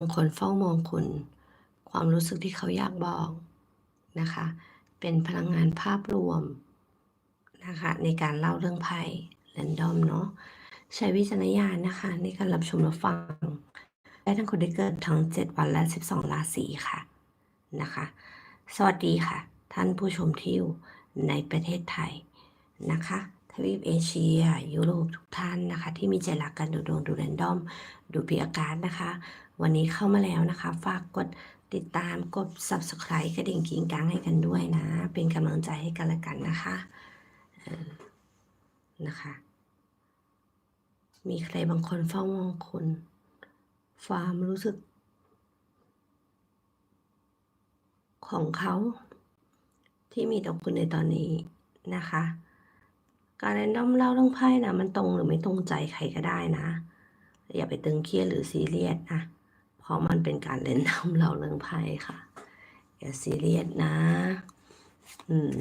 บางคนเฝ้ามองคุณ ความรู้สึกที่เขาอยากบอกนะคะ เป็นพลังงานภาพรวมนะคะในการเล่าเรื่องไพ่แรนดอมเนาะใช้วิจารณญาณนะคะ ในการรับชมรับฟัง ได้ทั้งคนที่เกิดทั้ง 7 วันและ 12 ราศีค่ะนะคะ สวัสดีค่ะ ท่านผู้ชมที่อยู่ในประเทศไทยนะคะทวีปเอเชีย ยุโรปทุกท่านนะคะ ที่มีใจรักกันดูดวงดูแรนดอม ดูพิอาการนะคะ วันนี้เข้ามาแล้วนะคะ ฝากกดติดตามกด subscribe กระดิ่งกิ้งกังให้กันด้วยนะ เป็นกำลังใจให้กันละกันนะคะออนะคะ มีใครบางคนเฝ้ามองคุณความรู้สึก ของเขาที่มีต่อคุณในตอนนี้นะคะ การแรนดอมเล่าเรื่องไพ่นะมันตรงหรือไม่ตรงใจใครก็ได้นะ อย่าไปตึงเครียดหรือซีเรียสนะ ราะมันเป็นการเล่นน้ำเราเรื่องไพ่ค่ะ อย่าซีเรียสนะ อืม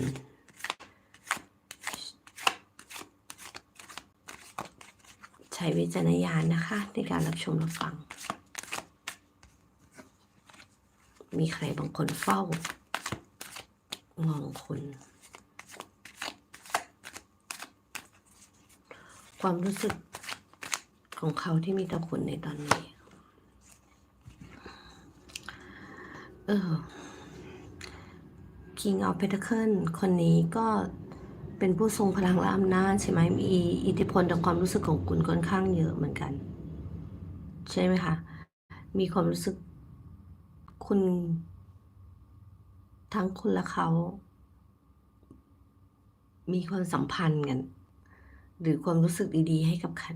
ใช้วิจารณญาณนะคะ ในการรับชมรับฟัง มีใครบางคนเฝ้ามองคุณความรู้สึกของเขาที่มีต่อคุณในตอนนี้ เออ King of Pentacle คนนี้ก็เป็นผู้ทรงพลังและอำนาจใช่ไหมมีอิทธิพลต่อความรู้สึกของคุณค่อนข้างเยอะเหมือนกัน ใช่ไหมคะ มีความรู้สึกคุณ ทั้งคุณและเขา มีความสัมพันธ์กัน หรือความรู้สึกดีๆ ให้กับกัน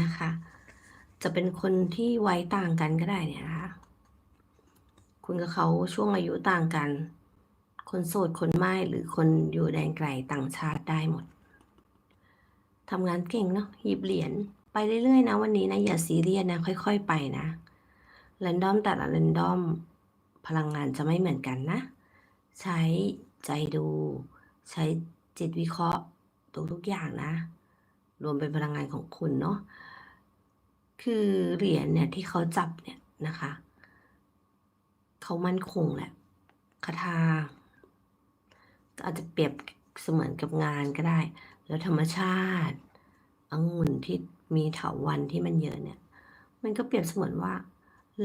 นะคะ จะเป็นคนที่ไว้ต่างกันก็ได้เนี่ยนะ คุณกับเขาช่วงอายุต่างกัน คนโสดคนไม่หรือคนอยู่แดนไกลต่างชาติได้หมดทำงานเก่งเนาะหยิบเหรียญไปเรื่อยๆ นะวันนี้นะ อย่าซีเรียสนะ ค่อย ๆ ไปนะแรนดอมแต่ละแรนดอมพลังงานจะไม่เหมือนกันนะ ใช้ใจดู ใช้จิตวิเคราะห์ทุกๆอย่างนะ รวมเป็นพลังงานของคุณเนาะคือเหรียญเนี่ยที่เขาจับเนี่ยนะคะ เขามั่นคงแหละคาถาก็อาจจะเปรียบเสมือนกับงานก็ได้ แล้วธรรมชาติองุ่นที่มีเถาวันที่มันเยอะเนี่ย มันก็เปรียบเสมือนว่า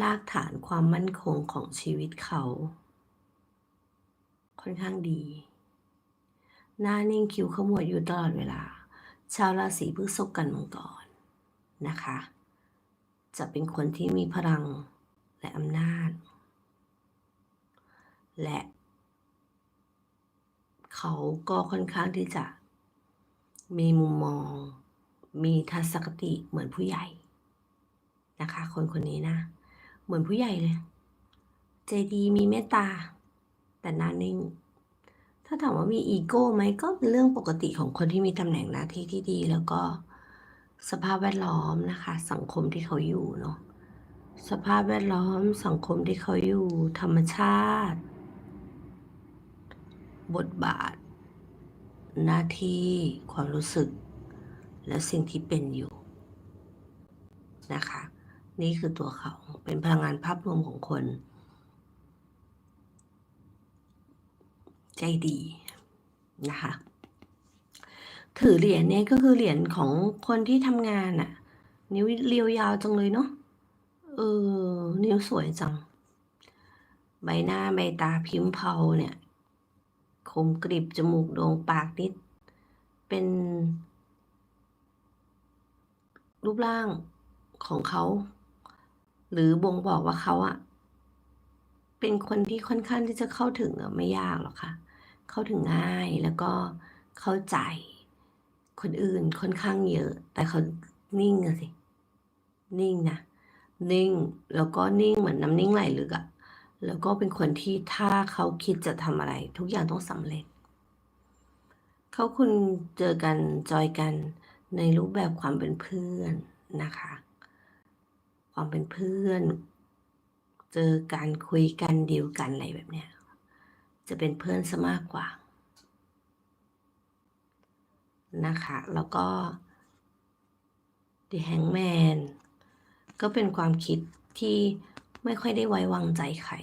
รากฐานความมั่นคงของชีวิตเขา ค่อนข้างดี หน้านิ่งคิ้วขมวดอยู่ตลอดเวลา ชาวราศีพฤษภกันมังกรนะคะ จะเป็นคนที่มีพลังและอำนาจ และ เขาก็ค่อนข้างที่จะ มีมุมมอง มีทัศนคติเหมือนผู้ใหญ่นะคะ คนคนนี้นะ เหมือนผู้ใหญ่เลย ใจดีมีเมตตา แต่หน้านิ่ง ถ้าถามว่ามีอีโก้ไหมก็เป็นเรื่องปกติของคนที่มีตำแหน่งหน้าที่ที่ดี แล้วก็สภาพแวดล้อมนะคะ สังคมที่เขาอยู่เนาะสภาพแวดล้อมสังคมที่เขาอยู่ธรรมชาติ บทบาท หน้าที่ความรู้สึก และสิ่งที่เป็นอยู่นะคะ นี่คือตัวเขาเป็นพลังงานภาพรวมของคน ใจดีนะคะถือเหรียญเนี่ยก็คือเหรียญของคนที่ทำงานอะนิ้วเรียวยาวจังเลยเนาะเออ นิ้วสวยจัง ใบหน้าใบตาพิมพ์เผาเนี่ย คมกริบ จมูกโด่งปากนิด เป็น รูปร่างของเขา หรือบ่งบอกว่าเขาอะเป็นคนที่ค่อนข้างที่จะเข้าถึงอะไม่ยากหรอกค่ะ เข้าถึงง่ายแล้วก็เข้าใจ คนอื่นค่อนข้างเยอะ แต่เขานิ่งอะสิ นิ่งนะ นิ่ง แล้วก็นิ่งเหมือนน้ำนิ่งไหลลึกอะ แล้วก็เป็นคนที่ถ้าเขาคิดจะทำอะไร ทุกอย่างต้องสำเร็จ เขาคุณเจอกันจอยกันในรูปแบบความเป็นเพื่อนนะคะ ความเป็นเพื่อน เจอการคุยกันดีลกันอะไรแบบเนี้ยจะเป็นเพื่อนซะมากกว่านะคะ แล้วก็ The Hangman ก็เป็นความคิดที่ ไม่ค่อยได้ไว้วางใจใคร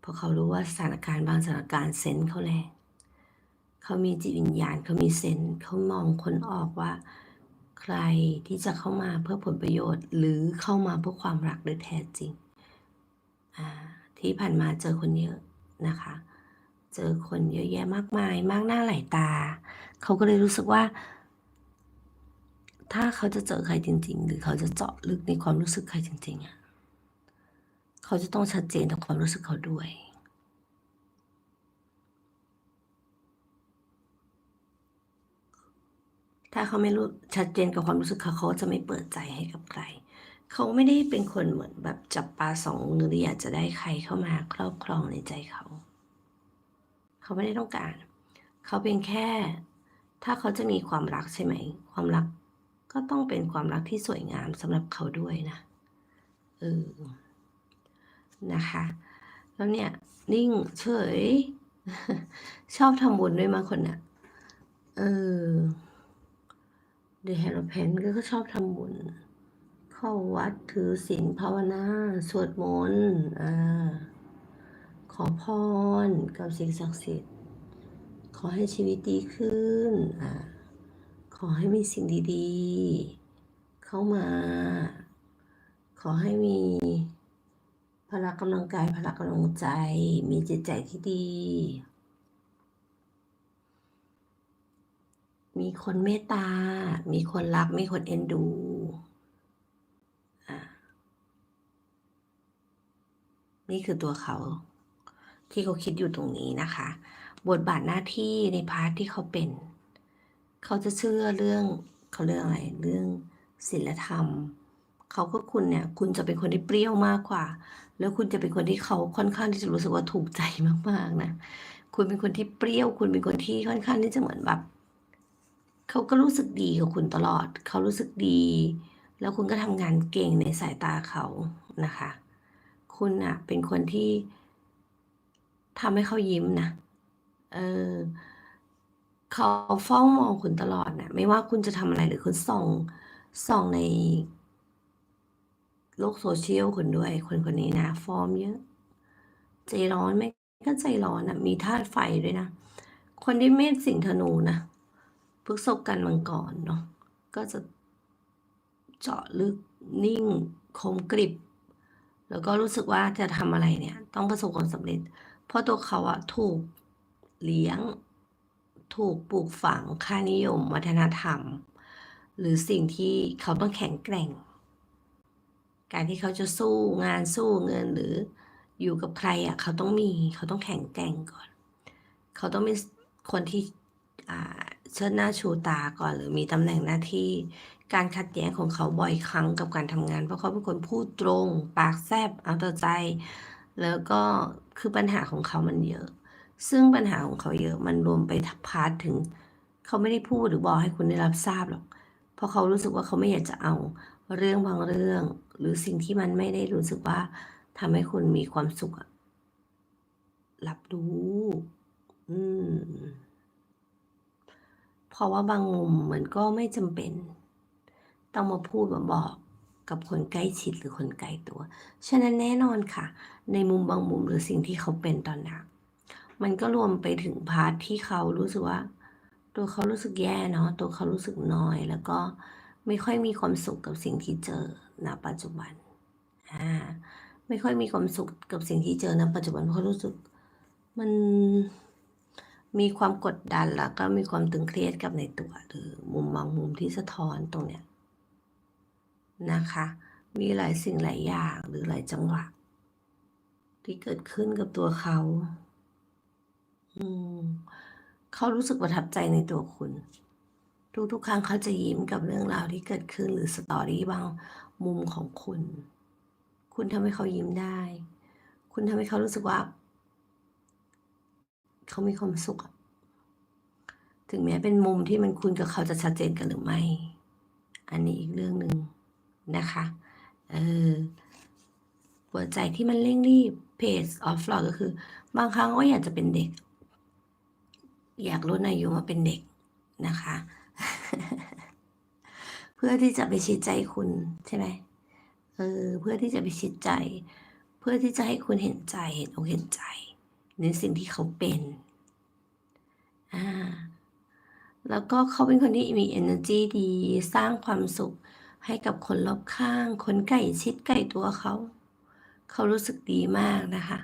เพราะเขารู้ว่าสถานการณ์บางสถานการณ์เซนเขาแรงเขามีจิตวิญญาณเขามีเซนเขามองคนออกว่า ใครที่จะเข้ามาเพื่อผลประโยชน์ หรือเข้ามาเพื่อความรักโดยแท้จริงอ่าที่ผ่านมาเจอคนเยอะนะคะ เจอคนเยอะแยะมากมาย มากหน้าหลายตา เขาก็เลยรู้สึกว่า ถ้าเขาจะเจอใครจริง ๆ หรือเขาจะเจาะลึกในความรู้สึกใครจริงๆอะ เขาจะต้องชัดเจนต่อความรู้สึกเขาด้วย ถ้าเขาไม่รู้ชัดเจนกับความรู้สึกเขาเขาจะไม่เปิดใจให้กับใคร เขาไม่ได้เป็นคนเหมือนแบบจับปลาสองมือหรืออยากจะได้ใครเข้ามาครอบครองในใจเขา เขาไม่ได้ต้องการ เขาเป็นแค่ ถ้าเขาจะมีความรักใช่ไหม ความรักก็ต้องเป็นความรักที่สวยงามสำหรับเขาด้วยนะเออ นะคะ แล้วเนี่ย นิ่งเฉย ชอบทำบุญด้วยมาคนน่ะเออเดฮร์แพนก็ชอบทำบุญ เข้าวัดถือศีลภาวนา สวดมนต์อ่าขอพรกับสิ่งศักดิ์สิทธิ์ ขอให้ชีวิตดีขึ้นอ่าขอให้มีสิ่งดีๆ เข้ามา ขอให้มี ละกำลังกายพละกำลังใจ มีจิตใจที่ดี มีคนเมตตา มีคนรัก มีคนเอ็นดูอ่านี่คือตัวเขา ที่เขาคิดอยู่ตรงนี้นะคะ บทบาทหน้าที่ในพาร์ทที่เขาเป็น เขาจะเชื่อเรื่องเขาเรื่องอะไร เรื่องศีลธรรม เขาก็คุณเนี่ย คุณจะเป็นคนที่เปรี้ยวมากกว่า แล้วคุณจะเป็นคนที่เขาค่อนข้างที่จะรู้สึกว่าถูกใจมากๆนะคุณเป็นคนที่เปรี้ยว คุณเป็นคนที่ค่อนข้างที่จะเหมือนแบบเขาก็รู้สึกดีกับคุณตลอด เขารู้สึกดี แล้วคุณก็ทำงานเก่งในสายตาเขานะคะ คุณอะเป็นคนที่ทำให้เขายิ้มนะเออเขาเฝ้ามองคุณตลอดนะไม่ว่าคุณจะทำอะไรหรือคุณส่องส่องใน ลกโซเชียลคุณด้วย คนคนนี้นะ ฟอร์มเยอะ ใจร้อนไหมก็ใจร้อนอะมีธาตุไฟด้วยนะ คนที่เมษสิงธนูนะพฤษภกันมังกรเนาะก็จะเจาะลึกนิ่งคมกริบ แล้วก็รู้สึกว่าจะทำอะไรเนี่ย ต้องประสบความสำเร็จ เพราะตัวเขาอะถูกเลี้ยง ถูกปลูกฝังค่านิยม วัฒนธรรม หรือสิ่งที่เขาต้องแข็งแกร่ง การที่เขาจะสู้งานสู้เงินหรืออยู่กับใครอะเขาต้องมีเขาต้องแข็งแกร่งก่อน เขาต้องเป็นคนที่เชิดหน้าชูตาก่อน หรือมีตำแหน่งหน้าที่การขัดแย้งของเขาบ่อยครั้งกับการทำงาน เพราะเขาเป็นคนพูดตรง ปากแซบเอาแต่ใจ แล้วก็คือปัญหาของเขามันเยอะ ซึ่งปัญหาของเขาเยอะมันรวมไปทัพาร์ทถึง เขาไม่ได้พูดหรือบอกให้คุณได้รับทราบหรอก เพราะเขารู้สึกว่าเขาไม่อยากจะเอา เรื่องบางเรื่อง หรือสิ่งที่มันไม่ได้รู้สึกว่าทำให้คุณมีความสุขอะรับรู้ อืม เพราะว่าบางมุมมันก็ไม่จำเป็น ต้องมาพูดมาบอกกับคนใกล้ชิดหรือคนไกลตัว ฉะนั้นแน่นอนค่ะ ในมุมบางมุมหรือสิ่งที่เขาเป็นตอนนี้นมันก็รวมไปถึงพาร์ทที่เขารู้สึกว่า ตัวเขารู้สึกแย่เนาะตัวเขารู้สึกน้อย แล้วก็ ไม่ค่อยมีความสุขกับสิ่งที่เจอณปัจจุบันอ่าไม่ค่อยมีความสุขกับสิ่งที่เจอณปัจจุบันเพราะรู้สึกมันมีความกดดันแล้วก็มีความตึงเครียดกับในตัวหรือมุมบางมุมที่สะท้อนตรงเนี้ยนะคะ มีหลายสิ่งหลายอย่างหรือหลายจังหวะ ที่เกิดขึ้นกับตัวเขาอืมเขารู้สึกประทับใจในตัวคุณ ทุกๆ ครั้งเขาจะยิ้มกับเรื่องราวที่เกิดขึ้นหรือสตอรี่บางมุมของคุณ คุณทำให้เขายิ้มได้ คุณทำให้เขารู้สึกว่า เขามีความสุข ถึงแม้เป็นมุมที่มันคุณกับเขาจะชัดเจนกันหรือไม่ อันนี้อีกเรื่องหนึ่งนะคะ เออหัวใจที่มันเร่งรีบ pace of thought ก็คือ บางครั้งก็อยากจะเป็นเด็ก อยากลดอายุมาเป็นเด็กนะคะ เพื่อที่จะไปชิดใจคุณใช่ไหมเออเพื่อที่จะพิชิตใจ เพื่อที่จะให้คุณเห็นใจเห็นอกเห็นใจ ในสิ่งที่เขาเป็นอ่าแล้วก็เขาเป็นคนที่มี energy ดีสร้างความสุขให้กับคนรอบข้าง คนใกล้ชิดใกล้ตัวเขา เขารู้สึกดีมากนะคะ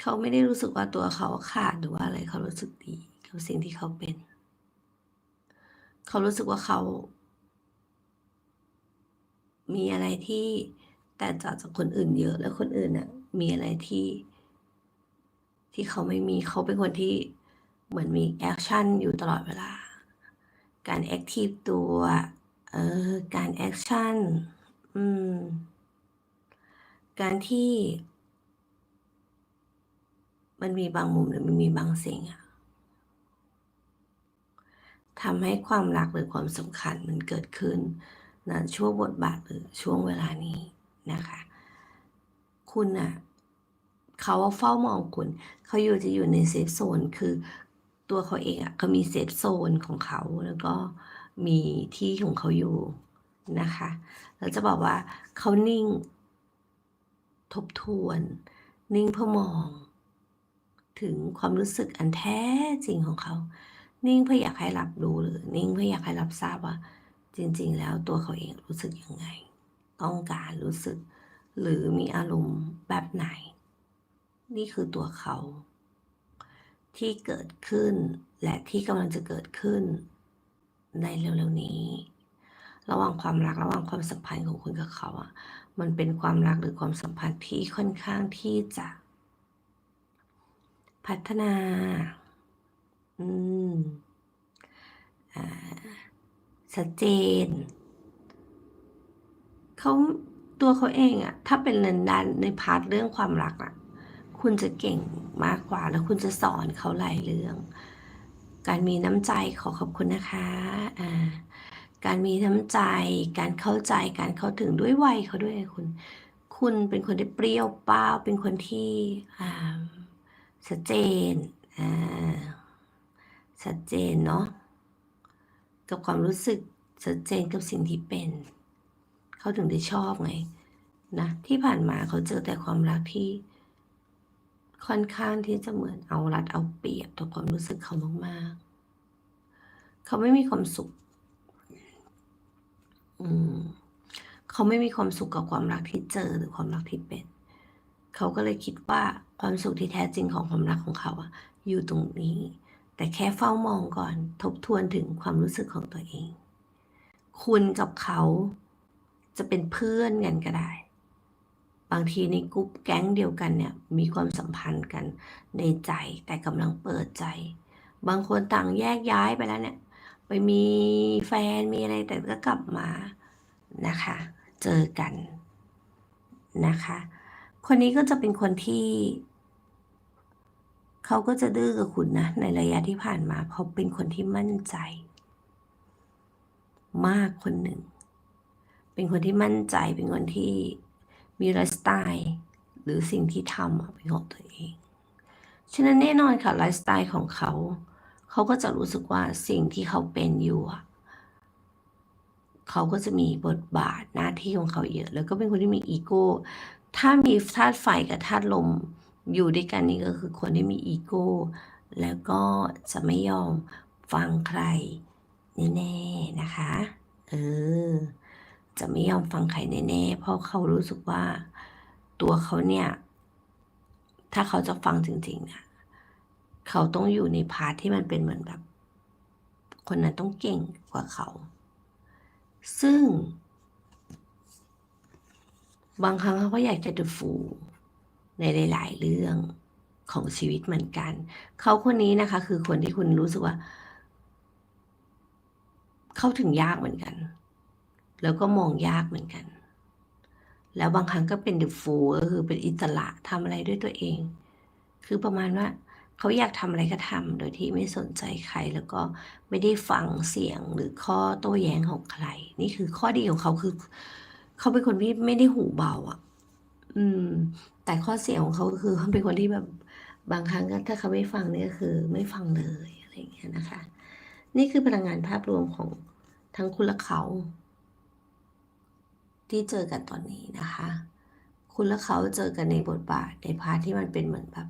เขาไม่ได้รู้สึกว่าตัวเขาขาดหรือว่าอะไรเขารู้สึกดีกับสิ่งที่เขาเป็น เขารู้สึกว่าเขา มีอะไรที่แตกต่างจากคนอื่นเยอะ แล้วคนอื่นน่ะ มีอะไรที่ ที่เขาไม่มีเขาเป็นคนที่เหมือนมีแอคชั่นอยู่ตลอดเวลา การแอคทีฟตัวเออการแอคชั่นอืมการที่ มันมีบางมุมหรือมันมีบางสิ่งอะ ทำให้ความรักหรือความสำคัญมันเกิดขึ้นณช่วงบทบาทหรือช่วงเวลานี้นะคะ คุณน่ะเขาเฝ้ามองคุณ เขาอยู่จะอยู่ในเซฟโซนคือตัวเขาเองอะเขามีเซฟโซนของเขาแล้วก็มีที่ของเขาอยู่นะคะแล้วจะบอกว่าเขานิ่ง ทบทวน นิ่งเพื่อมอง ถึงความรู้สึกอันแท้จริงของเขา นิ่งเพื่ออยากให้รับรู้หรือ นิ่งเพื่ออยากให้รับทราบว่า จริง ๆ แล้วตัวเขาเองรู้สึกยังไง ต้องการรู้สึก หรือมีอารมณ์แบบไหน นี่คือตัวเขา ที่เกิดขึ้นและที่กำลังจะเกิดขึ้น ในเร็วๆนี้ ระหว่างความรักระหว่างความสัมพันธ์ของคุณกับเขาอะมันเป็นความรักหรือความสัมพันธ์ที่ค่อนข้างที่จะ พัฒนา อืม อ่าชัดเจน เขาตัวเขาเองอะถ้าเป็นในด้านในพาร์ทเรื่องความรักอะคุณจะเก่งมากกว่า แล้วคุณจะสอนเขาหลายเรื่อง การมีน้ำใจขอขอบคุณนะคะอ่าการมีน้ำใจ การเข้าใจการเข้าถึงด้วยวัยเขาด้วยคุณ คุณเป็นคนที่เปรี้ยวป้าวเป็นคนที่อ่าชัดเจนอ่า ชัดเจนเนาะกับความรู้สึกชัดเจนกับสิ่งที่เป็น เขาถึงได้ชอบไงนะที่ผ่านมาเขาเจอแต่ความรักที่ค่อนข้างที่จะเหมือนเอารัดเอาเปรียบต่อความรู้สึกเขามากๆ เขาไม่มีความสุข อืม เขาไม่มีความสุขกับความรักที่เจอหรือความรักที่เป็น เขาก็เลยคิดว่าความสุขที่แท้จริงของความรักของเขาอะอยู่ตรงนี้ แต่แค่เฝ้ามองก่อนทบทวนถึงความรู้สึกของตัวเอง คุณกับเขาจะเป็นเพื่อนกันก็ได้ บางทีในกรุ๊ปแก๊งเดียวกันเนี่ย มีความสัมพันธ์กันในใจแต่กำลังเปิดใจ บางคนต่างแยกย้ายไปแล้วเนี่ย ไปมีแฟนมีอะไรแต่ก็กลับมานะคะ เจอกันนะคะ คนนี้ก็จะเป็นคนที่ เขาก็จะดื้อกับคุณนะ ในระยะที่ผ่านมาเพราะเป็นคนที่มั่นใจ มากคนหนึ่ง เป็นคนที่มั่นใจเป็นคนที่มีไลฟ์สไตล์หรือสิ่งที่ทำอะเป็นของตัวเอง ฉะนั้นแน่นอนค่ะไลฟ์สไตล์ของเขา เขาก็จะรู้สึกว่าสิ่งที่เขาเป็นอยู่เขาก็จะมีบทบาทหน้าที่ของเขาเยอะ แล้วก็เป็นคนที่มีอีโก้ ถ้ามีธาตุไฟกับธาตุลม อยู่ด้วยกันนี่ก็คือคนที่มีอีโก้ แล้วก็จะไม่ยอมฟังใครแน่ๆนะคะ เออ จะไม่ยอมฟังใครแน่ๆ เพราะเขารู้สึกว่าตัวเขาเนี่ย ถ้าเขาจะฟังจริงๆเนี่ยเขาต้องอยู่ในพาร์ทที่มันเป็นเหมือนแบบ คนนั้นต้องเก่งกว่าเขา ซึ่ง บางครั้งเขาก็อยากจะ the fool ในหลาย ๆ เรื่องของชีวิตเหมือนกัน เขาคนนี้นะคะ คือคนที่คุณรู้สึกว่า เข้าถึงยากเหมือนกัน แล้วก็มองยากเหมือนกัน แล้วบางครั้งก็เป็น the fool ก็คือเป็นอิสระทำอะไรด้วยตัวเอง คือประมาณว่าเขาอยากทำอะไรก็ทำโดยที่ไม่สนใจใคร แล้วก็ไม่ได้ฟังเสียงหรือข้อโต้แย้งของใคร นี่คือข้อดีของเขาคือ เขาเป็นคนที่ไม่ได้หูเบาอะ อืม แต่ข้อเสียของเขาก็คือเขาเป็นคนที่แบบบางครั้งก็ถ้าเขาไม่ฟังนี่ก็คือไม่ฟังเลยอะไรอย่างเงี้ยนะคะ นี่คือพลังงานภาพรวมของทั้งคุณและเขา ที่เจอกันตอนนี้นะคะ คุณและเขาเจอกันในบทบาทในพาร์ทที่มันเป็นเหมือนแบบ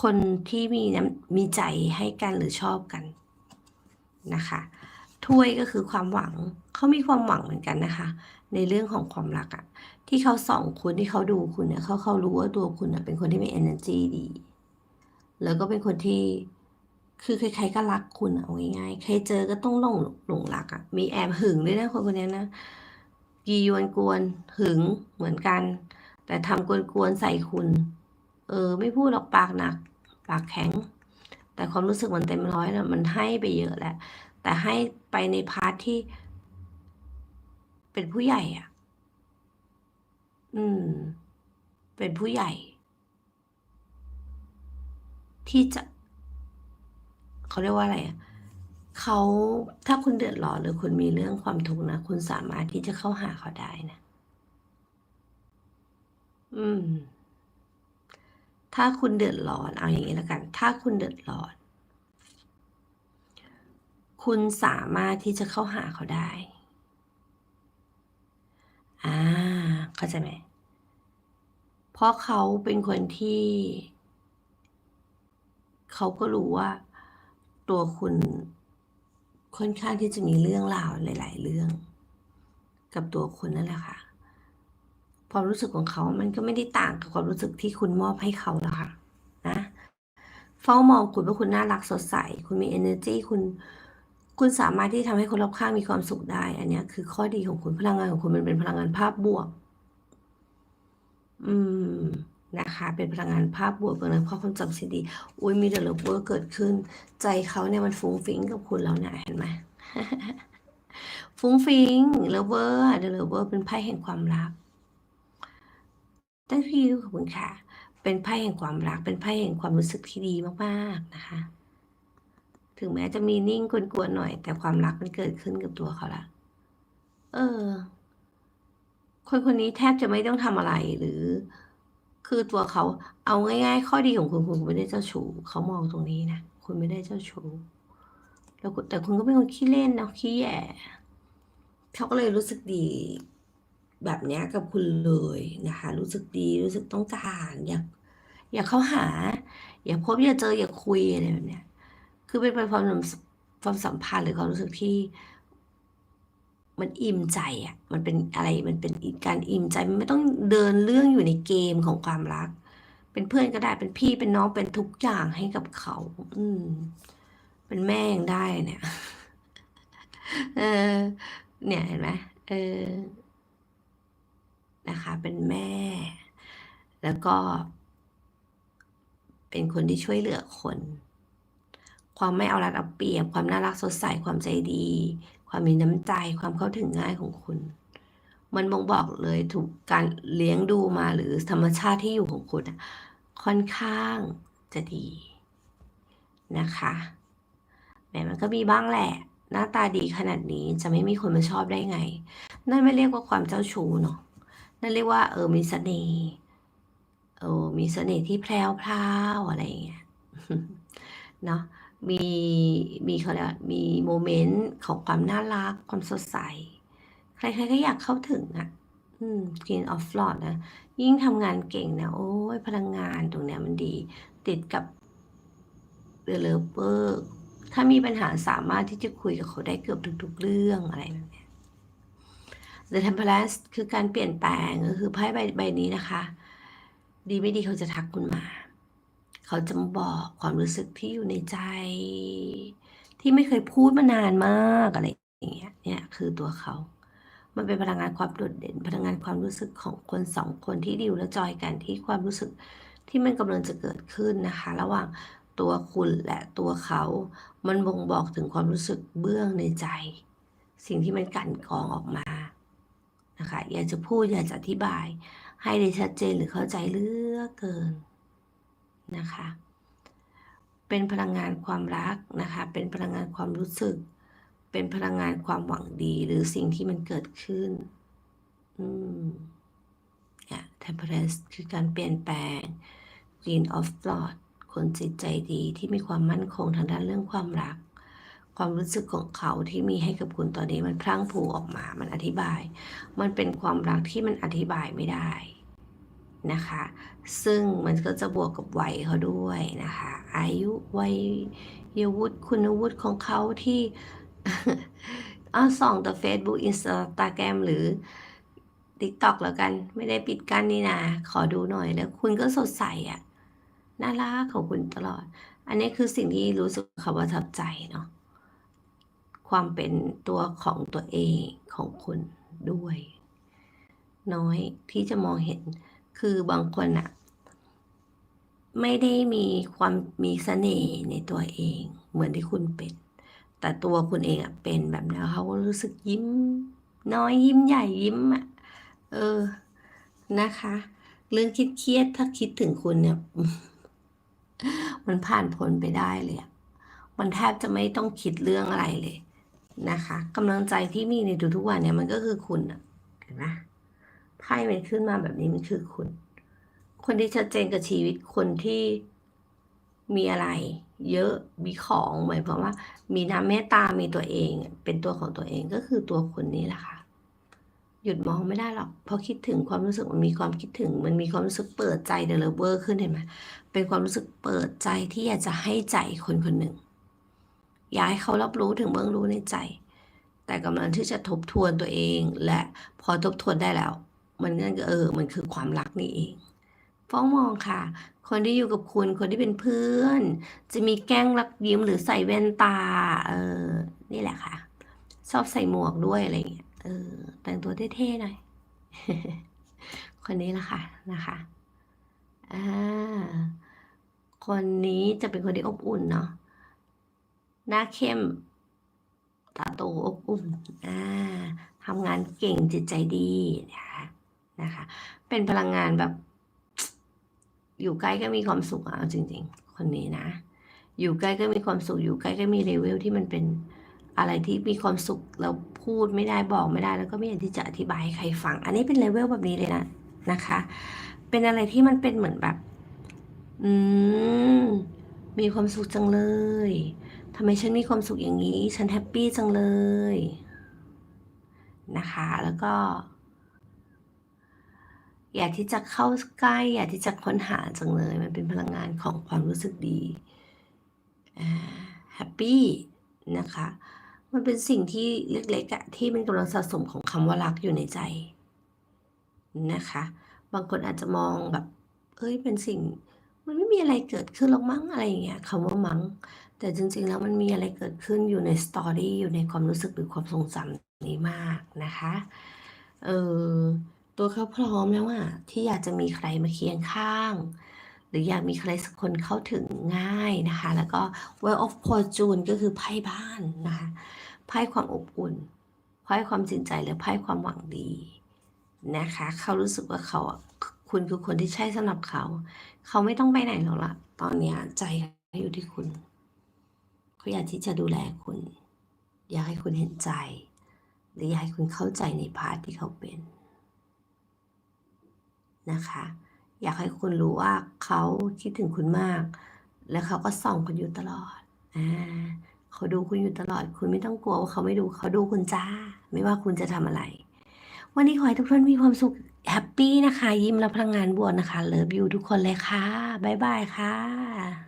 คนที่มีน้ำมีใจให้กันหรือชอบกันนะคะ ถ้วยก็คือความหวัง เขามีความหวังเหมือนกันนะคะ ในเรื่องของความรักอะที่เขาส่องคุณที่เขาดูคุณเนี่ยเขาเขารู้ว่าตัวคุณเป็นคนที่มี energy ดี แล้วก็เป็นคนที่คือใครๆก็รักคุณเอาง่ายๆใครเจอก็ต้องหลงหลงรักอะมีแอบหึงด้วยนะคนคนนี้นะกียวนกวนหึงเหมือนกัน แต่ทำกวนๆใส่คุณ เออ ไม่พูดหรอกปากหนัก ปากแข็ง แต่ความรู้สึกมันเต็มร้อยแล้วมันให้ไปเยอะแหละ แต่ให้ไปในพาร์ทที่ เป็นผู้ใหญ่อะ อืม เป็นผู้ใหญ่ ที่จะ เขาเรียกว่าอะไรอะเขาถ้าคุณเดือดร้อนหรือคุณมีเรื่องความทุกข์นะ คุณสามารถที่จะเข้าหาเขาได้นะ อืม ถ้าคุณเดือดร้อนเอาอย่างนี้แล้วกัน ถ้าคุณเดือดร้อน คุณสามารถที่จะเข้าหาเขาได้ อ่า เข้าใจไหม เพราะเขาเป็นคนที่ เขาก็รู้ว่า ตัวคุณค่อนข้างที่จะมีเรื่องราวหลาย ๆ เรื่อง กับตัวคุณนั่นแหละค่ะ ความรู้สึกของเขา มันก็ไม่ได้ต่างกับความรู้สึกที่คุณมอบให้เขาแล้วค่ะ นะเฝ้ามองคุณว่าคุณน่ารักสดใส คุณมี energy คุณ คุณสามารถที่ทำให้คนรอบข้างมีความสุขได้ อันนี้คือข้อดีของคุณพลังงานของคุณมันเป็นพลังงานภาพบวก อืมนะคะ เป็นพลังงานภาพบวกพลังงานความจำสิ่งดี อุ้ยมีเดลเวอร์เกิดขึ้น ใจเขาเนี่ยมันฟุ้งฟิ้งกับคุณแล้วเนี่ยเห็นไหมฟุ้งฟิ้งเลเวอร์เดลเวอร์เป็นไพ่แห่งความรัก thank you ขอบคุณค่ะ เป็นไพ่แห่งความรัก เป็นไพ่แห่งความรู้สึกที่ดีมากๆนะคะ ถึงแม้จะมีนิ่งกวนๆหน่อย แต่ความรักมันเกิดขึ้นกับตัวเขาละเออ คนคนนี้แทบจะไม่ต้องทำอะไรหรือ คือตัวเขา เอาง่ายๆ ข้อดีของคุณคุณไม่ได้เจ้าชู้เขามองตรงนี้นะคุณไม่ได้เจ้าชู้แล้วแต่คุณก็เป็นคนขี้เล่นนะขี้แย่เขาก็เลยรู้สึกดีแบบเนี้ยกับคุณเลยนะคะ รู้สึกดีรู้สึกต้องการอยากอยากเข้าหา อยากพบอยากเจออยากคุยอะไรแบบเนี้ย คือเป็นความความสัมพันธ์หรือความรู้สึกที่ มันอิ่มใจอะ มันเป็นอะไรมันเป็นการอิ่มใจมันไม่ต้องเดินเรื่องอยู่ในเกมของความรัก เป็นเพื่อนก็ได้เป็นพี่เป็นน้องเป็นทุกอย่างให้กับเขา อืม เป็นแม่ยังได้เนี่ยเออเนี่ยเห็นไหมเออนะคะ เป็นแม่ แล้วก็ เป็นคนที่ช่วยเหลือคน ความไม่เอารัดเอาเปรียบ ความน่ารักสดใส ความใจดี ความมีน้ำใจ ความเข้าถึงง่ายของคุณ มันบ่งบอกเลยถูกการเลี้ยงดูมาหรือธรรมชาติที่อยู่ของคุณค่อนข้างจะดีนะคะแม้มันก็มีบ้างแหละ หน้าตาดีขนาดนี้จะไม่มีคนมาชอบได้ไง นั่นไม่เรียกว่าความเจ้าชู้เนาะนั่นเรียกว่าเออมีเสน่ห์เออมีเสน่ห์ที่แพรวพราวอะไรอย่างเงี้ยเนาะ มีมีเขาเรียกว่ามีโมเมนต์ของความน่ารัก ความสดใส ใครๆก็อยากเข้าถึงอะอืม Queen of f l o r d นะ ยิ่งทำงานเก่งนะ โอ้ยพลังงานตรงเนี้ยมันดี ติดกับ The Lover ถ้ามีปัญหาสามารถที่จะคุยกับเขาได้เกือบทุกๆเรื่องอะไรแบบเนี้ย The Temperance คือการเปลี่ยนแปลงก็คือไพ่ใบใบนี้นะคะ ดีไม่ดีเขาจะทักคุณมา เขาจะมาบอกความรู้สึกที่อยู่ในใจ ที่ไม่เคยพูดมานานมากอะไรอย่างเงี้ยเนี่ยคือตัวเขา มันเป็นพลังงานความโดดเด่น พลังงานความรู้สึกของคนสองคนที่ดิวและจอยกันที่ความรู้สึกที่มันกำลังจะเกิดขึ้นนะคะ ระหว่างตัวคุณและตัวเขา มันบ่งบอกถึงความรู้สึกเบื้องในใจ สิ่งที่มันกั่นกองออกมานะคะอยากจะพูดอยากจะอธิบาย ให้ได้ชัดเจนหรือเข้าใจเลือกเกิน นะคะ เป็นพลังงานความรักนะคะ เป็นพลังงานความรู้สึก เป็นพลังงานความหวังดีหรือสิ่งที่มันเกิดขึ้น อืมเนี่ย temperance คือการเปลี่ยนแปลง queen of swords คนจิตใจดีที่มีความมั่นคงทางด้านเรื่องความรัก ความรู้สึกของเขาที่มีให้กับคุณตอนนี้มันพลั่งพรูออกมา มันอธิบาย มันเป็นความรักที่มันอธิบายไม่ได้ นะคะ ซึ่งมันก็จะบวกกับวัยเขาด้วยนะคะ อายุวัยยวุฒิคุณวุฒิของเขาที่เอาส่องแต่ Facebook Instagram หรือ TikTok แล้วกัน ไม่ได้ปิดกั้นนี่นะ ขอดูหน่อยแล้วคุณก็สดใสอะ่ะน่ารักของคุณตลอด อันนี้คือสิ่งที่รู้สึกคำว่าทับใจเนาะความเป็นตัวของตัวเองของคุณด้วย น้อยที่จะมองเห็น คือบางคนอะไม่ได้มีความมีเสน่ห์ในตัวเอง เหมือนที่คุณเป็น แต่ตัวคุณเองอะเป็นแบบนั้นเขาก็รู้สึกยิ้ม น้อยยิ้มใหญ่ยิ้มอะเออนะคะ เรื่องคิดเครียดถ้าคิดถึงคุณเนี่ย มันผ่านพ้นไปได้เลยอะมันแทบจะไม่ต้องคิดเรื่องอะไรเลยนะคะกำลังใจที่มีในทุกๆวันเนี่ยมันก็คือคุณอะเห็นไหม ไพ่มันขึ้นมาแบบนี้มันคือคุณ คนที่ชัดเจนกับชีวิตคนที่มีอะไร เยอะมีของหมายความว่า มีน้ำเมตตามีตัวเอง เป็นตัวของตัวเองก็คือตัวคุณนี่แหละค่ะหยุดมองไม่ได้หรอกเพราะคิดถึงความรู้สึกมันมีความคิดถึง มันมีความรู้สึกเปิดใจเดลเวอร์ขึ้นเห็นไหมเป็นความรู้สึกเปิดใจที่อยากจะให้ใจคนคนหนึ่งอยากให้เขารับรู้ถึงเบื้องรู้ในใจ แต่กำลังที่จะทบทวนตัวเองและพอทบทวนได้แล้ว มันนั่นก็เออ มันคือความรักนี่เองฟ้องมองค่ะ คนที่อยู่กับคุณ คนที่เป็นเพื่อน จะมีแกล้งรักยิ้มหรือใส่แว่นตา เออ นี่แหละค่ะ ชอบใส่หมวกด้วยอะไรเงี้ย เออ แต่งตัวเท่ๆหน่อย คนนี้ละค่ะ นะคะ อ่า คนนี้จะเป็นคนที่อบอุ่นเนาะ หน้าเข้ม ตาโตอบอุ่น อ่าทำงานเก่งจิตใจดีนะคะ นะคะ เป็นพลังงานแบบ อยู่ใกล้ก็มีความสุขอะเอาจริง ๆ คนนี้นะ อยู่ใกล้ก็มีความสุข อยู่ใกล้ก็มีเลเวลที่มันเป็นอะไรที่มีความสุขเราพูดไม่ได้บอกไม่ได้ แล้วก็ไม่อยากที่จะอธิบายให้ใครฟัง อันนี้เป็นเลเวลแบบนี้เลยนะนะคะ เป็นอะไรที่มันเป็นเหมือนแบบ อืมมีความสุขจังเลยทำไมฉันมีความสุขอย่างนี้ ฉันแฮปปี้จังเลย นะคะ แล้วก็ อยากที่จะเข้าใกล้ อยากที่จะค้นหาจังเลย มันเป็นพลังงานของความรู้สึกดีแฮปปี้นะคะ มันเป็นสิ่งที่เล็กๆอะที่มันกำลังสะสมของคำว่ารักอยู่ในใจนะคะ บางคนอาจจะมองแบบเอ้ยเป็นสิ่ง มันไม่มีอะไรเกิดขึ้นหรอกมั้งอะไรอย่างเงี้ยคำว่ามั้งแต่จริงๆแล้วมันมีอะไรเกิดขึ้นอยู่ในสตอรี่อยู่ในความรู้สึกหรือความทรงจำนี้มากนะคะ เออ ตัวเขาพร้อมแล้วอะที่อยากจะมีใครมาเคียงข้าง หรืออยากมีใครสักคนเข้าถึงง่ายนะคะ แล้วก็ Well of Fortune ก็คือไพ่บ้านนะคะไพ่ความอบอุ่นไพ่ความจริงใจและไพ่ความหวังดีนะคะเขารู้สึกว่าเขาคุณคือคนที่ใช่สำหรับเขา เขาไม่ต้องไปไหนหรอกละตอนนี้ใจเขาอยู่ที่คุณเขาอยากที่จะดูแลคุณ อยากให้คุณเห็นใจ หรืออยากให้คุณเข้าใจในพาร์ทที่เขาเป็น นะคะ อยากให้คุณรู้ว่าเขาคิดถึงคุณมาก และเขาก็ส่องคุณอยู่ตลอดอ่าเขาดูคุณอยู่ตลอด คุณไม่ต้องกลัวว่าเขาไม่ดูเขาดูคุณจ้า ไม่ว่าคุณจะทำอะไร วันนี้ขอให้ทุกท่านมีความสุขแฮปปี้นะคะ ยิ้มและพลังงานบวกนะคะเลิฟยูทุกคนเลยค่ะบ๊ายบายค่ะ